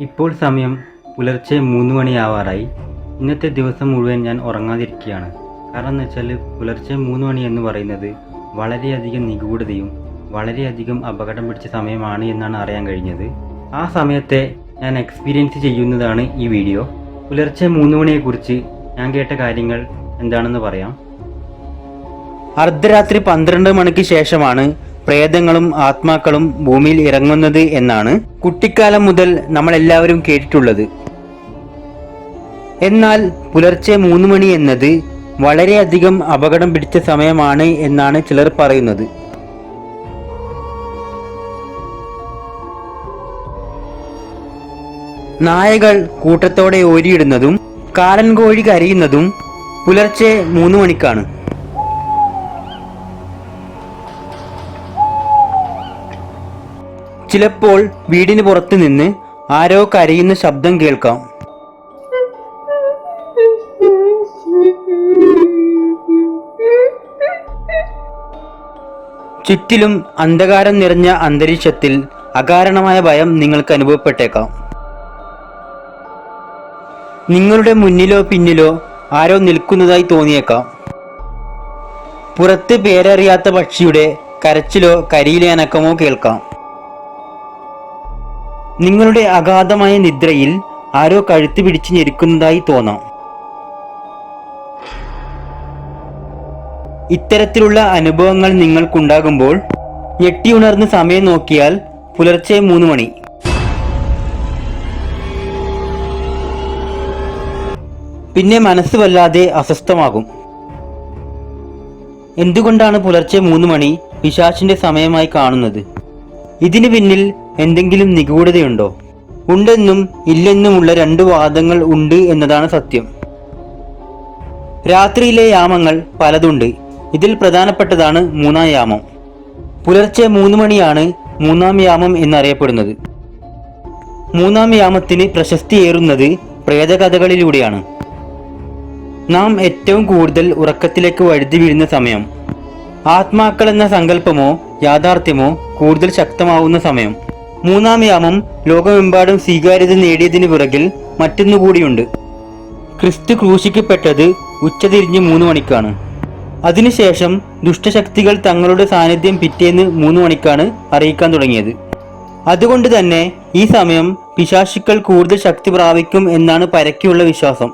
ഇപ്പോൾ സമയം പുലർച്ചെ മൂന്ന് മണിയാവാറായി. ഇന്നത്തെ ദിവസം മുഴുവൻ ഞാൻ ഉറങ്ങാതിരിക്കുകയാണ്. കാരണം എന്ന് വെച്ചാൽ പുലർച്ചെ മൂന്ന് മണി എന്ന് പറയുന്നത് വളരെയധികം നിഗൂഢതയും വളരെയധികം അപകടം പിടിച്ച സമയമാണ് എന്നാണ് അറിയാൻ കഴിഞ്ഞത്. ആ സമയത്തെ ഞാൻ എക്സ്പീരിയൻസ് ചെയ്യുന്നതാണ് ഈ വീഡിയോ പുലർച്ചെ മൂന്ന് മണിയെക്കുറിച്ച് ഞാൻ കേട്ട കാര്യങ്ങൾ എന്താണെന്ന് പറയാം. അർദ്ധരാത്രി പന്ത്രണ്ട് മണിക്ക് ശേഷമാണ് പ്രേതങ്ങളും ആത്മാക്കളും ഭൂമിയിൽ ഇറങ്ങുന്നത് എന്നാണ് കുട്ടിക്കാലം മുതൽ നമ്മളെല്ലാവരും കേട്ടിട്ടുള്ളത്. എന്നാൽ പുലർച്ചെ മൂന്ന് മണി എന്നത് വളരെയധികം അപകടം പിടിച്ച സമയമാണ് എന്നാണ് ചിലർ പറയുന്നത്. നായകൾ കൂട്ടത്തോടെ ഓരിയിടുന്നതും കാലൻ കോഴി കരയുന്നതും പുലർച്ചെ മൂന്ന് മണിക്കാണ്. ചിലപ്പോൾ വീടിന് പുറത്തു നിന്ന് ആരോ കരയുന്ന ശബ്ദം കേൾക്കാം. ചുറ്റിലും അന്ധകാരം നിറഞ്ഞ അന്തരീക്ഷത്തിൽ അകാരണമായ ഭയം നിങ്ങൾക്ക് അനുഭവപ്പെട്ടേക്കാം. നിങ്ങളുടെ മുന്നിലോ പിന്നിലോ ആരോ നിൽക്കുന്നതായി തോന്നിയേക്കാം. പുറത്ത് പേരറിയാത്ത പക്ഷിയുടെ കരച്ചിലോ കരിയിലെ അനക്കമോ കേൾക്കാം. നിങ്ങളുടെ അഗാധമായ നിദ്രയിൽ ആരോ കഴുത്ത് പിടിച്ച് ഞെരുക്കുന്നതായി തോന്നാം. ഇത്തരത്തിലുള്ള അനുഭവങ്ങൾ നിങ്ങൾക്കുണ്ടാകുമ്പോൾ ഞെട്ടിയുണർന്ന് സമയം നോക്കിയാൽ പുലർച്ചെ മൂന്ന് മണി. പിന്നെ മനസ്സ് വല്ലാതെ അസ്വസ്ഥമാകും. എന്തുകൊണ്ടാണ് പുലർച്ചെ മൂന്ന് മണി പിശാച്ചിന്റെ സമയമായി കാണുന്നത്? ഇതിന് പിന്നിൽ എന്തെങ്കിലും നിഗൂഢതയുണ്ടോ? ഉണ്ടെന്നും ഇല്ലെന്നുമുള്ള രണ്ട് വാദങ്ങൾ ഉണ്ട് എന്നതാണ് സത്യം. രാത്രിയിലെ യാമങ്ങൾ പലതുണ്ട്. ഇതിൽ പ്രധാനപ്പെട്ടതാണ് മൂന്നാം യാമം. പുലർച്ചെ മൂന്ന് മണിയാണ് മൂന്നാം യാമം എന്നറിയപ്പെടുന്നത്. മൂന്നാം യാമത്തിന് പ്രശസ്തിയേറുന്നത് പ്രേതകഥകളിലൂടെയാണ്. നാം ഏറ്റവും കൂടുതൽ ഉറക്കത്തിലേക്ക് വഴുതി വീഴുന്ന സമയം. ആത്മാക്കൾ എന്ന സങ്കല്പമോ യാഥാർത്ഥ്യമോ കൂടുതൽ ശക്തമാവുന്ന സമയം. മൂന്നാം യാമം ലോകമെമ്പാടും സ്വീകാര്യത നേടിയതിന് പിറകിൽ മറ്റൊന്നുകൂടിയുണ്ട്. ക്രിസ്തു ക്രൂശിക്കപ്പെട്ടത് ഉച്ചതിരിഞ്ഞ് മൂന്ന് മണിക്കാണ്. അതിനുശേഷം ദുഷ്ടശക്തികൾ തങ്ങളുടെ സാന്നിധ്യം പിറ്റേന്ന് മൂന്ന് മണിക്കാണ് അറിയിക്കാൻ തുടങ്ങിയത്. അതുകൊണ്ട് തന്നെ ഈ സമയം പിശാശുക്കൾ കൂടുതൽ ശക്തി പ്രാപിക്കും എന്നാണ് പരക്കെയുള്ള വിശ്വാസം.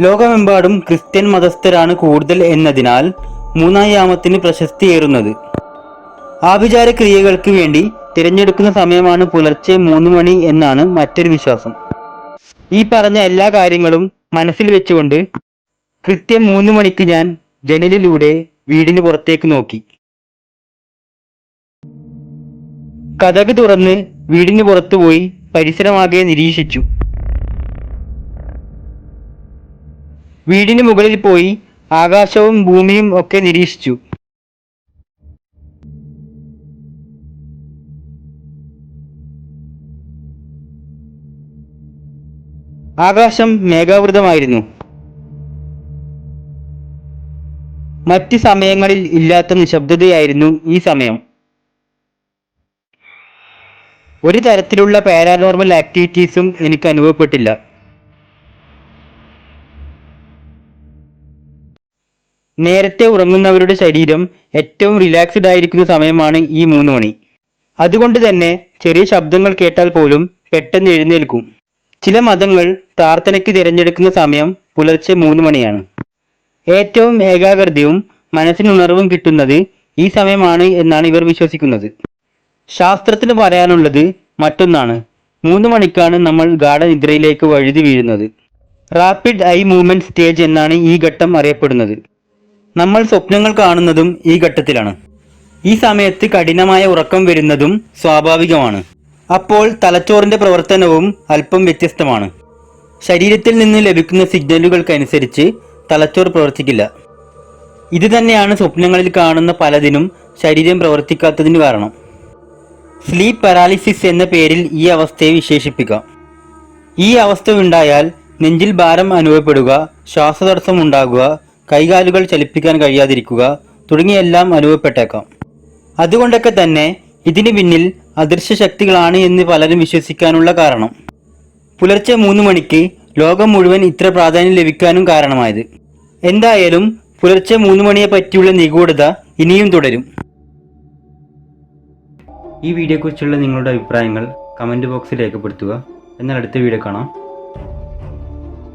ലോകമെമ്പാടും ക്രിസ്ത്യൻ മതസ്ഥരാണ് കൂടുതൽ എന്നതിനാൽ മൂന്നാം യാമത്തിന് പ്രശസ്തിയേറുന്നത്. ആഭിചാര ക്രിയകൾക്ക് വേണ്ടി തിരഞ്ഞെടുക്കുന്ന സമയമാണ് പുലർച്ചെ മൂന്ന് മണി എന്നാണ് മറ്റൊരു വിശ്വാസം. ഈ പറഞ്ഞ എല്ലാ കാര്യങ്ങളും മനസ്സിൽ വെച്ചുകൊണ്ട് കൃത്യം മൂന്ന് മണിക്ക് ഞാൻ ജനലിലൂടെ വീടിന് പുറത്തേക്ക് നോക്കി. കഥക് തുറന്ന് വീടിന് പുറത്തു പോയി പരിസരമാകെ നിരീക്ഷിച്ചു. വീടിന് മുകളിൽ പോയി ആകാശവും ഭൂമിയും ഒക്കെ നിരീക്ഷിച്ചു. ആകാശം മേഘാവൃതമായിരുന്നു. മറ്റ് സമയങ്ങളിൽ ഇല്ലാത്ത നിശബ്ദതയായിരുന്നു ഈ സമയം. ഒരു തരത്തിലുള്ള പാരാനോർമൽ ആക്ടിവിറ്റീസും എനിക്ക് അനുഭവപ്പെട്ടില്ല. നേരത്തെ ഉറങ്ങുന്നവരുടെ ശരീരം ഏറ്റവും റിലാക്സ്ഡ് ആയിരിക്കുന്ന സമയമാണ് ഈ മൂന്ന് മണി. അതുകൊണ്ട് തന്നെ ചെറിയ ശബ്ദങ്ങൾ കേട്ടാൽ പോലും പെട്ടെന്ന് എഴുന്നേൽക്കും. ചില മതങ്ങൾ പ്രാർത്ഥനയ്ക്ക് തിരഞ്ഞെടുക്കുന്ന സമയം പുലർച്ചെ മൂന്ന് മണിയാണ്. ഏറ്റവും ഏകാഗ്രതയും മനസ്സിനുണർവും കിട്ടുന്നത് ഈ സമയമാണ് എന്നാണ് ഇവർ വിശ്വസിക്കുന്നത്. ശാസ്ത്രത്തിന് പറയാനുള്ളത് മറ്റൊന്നാണ്. മൂന്ന് മണിക്കാണ് നമ്മൾ ഗാഠനിദ്രയിലേക്ക് വഴുതി വീഴുന്നത്. റാപ്പിഡ് ഐ മൂവ്മെന്റ് സ്റ്റേജ് എന്നാണ് ഈ ഘട്ടം അറിയപ്പെടുന്നത്. നമ്മൾ സ്വപ്നങ്ങൾ കാണുന്നതും ഈ ഘട്ടത്തിലാണ്. ഈ സമയത്ത് കഠിനമായ ഉറക്കം വരുന്നതും സ്വാഭാവികമാണ്. അപ്പോൾ തലച്ചോറിന്റെ പ്രവർത്തനവും അല്പം വ്യത്യസ്തമാണ്. ശരീരത്തിൽ നിന്ന് ലഭിക്കുന്ന സിഗ്നലുകൾക്കനുസരിച്ച് തലച്ചോർ പ്രവർത്തിക്കില്ല. ഇത് തന്നെയാണ് സ്വപ്നങ്ങളിൽ കാണുന്ന പലതിനും ശരീരം പ്രവർത്തിക്കാത്തതിന് കാരണം. സ്ലീപ്പ് പാരാലിസിസ് എന്ന പേരിൽ ഈ അവസ്ഥയെ വിശേഷിപ്പിക്കാം. ഈ അവസ്ഥ ഉണ്ടായാൽ നെഞ്ചിൽ ഭാരം അനുഭവപ്പെടുക ശ്വാസതടസ്സം ഉണ്ടാകുക കൈകാലുകൾ ചലിപ്പിക്കാൻ കഴിയാതിരിക്കുക തുടങ്ങിയെല്ലാം അനുഭവപ്പെട്ടേക്കാം. അതുകൊണ്ടൊക്കെ തന്നെ ഇതിന് പിന്നിൽ അദൃശ്യ ശക്തികളാണ് എന്ന് പലരും വിശ്വസിക്കാനുള്ള കാരണം. പുലർച്ചെ മൂന്ന് മണിക്ക് ലോകം മുഴുവൻ ഇത്ര പ്രാധാന്യം ലഭിക്കാനും കാരണമായത്. എന്തായാലും പുലർച്ചെ മൂന്ന് മണിയെ പറ്റിയുള്ള നിഗൂഢത ഇനിയും തുടരും. ഈ വീഡിയോയെക്കുറിച്ചുള്ള നിങ്ങളുടെ അഭിപ്രായങ്ങൾ കമന്റ് ബോക്സിൽ രേഖപ്പെടുത്തുക. എന്നാൽ അടുത്ത വീഡിയോ കാണാം.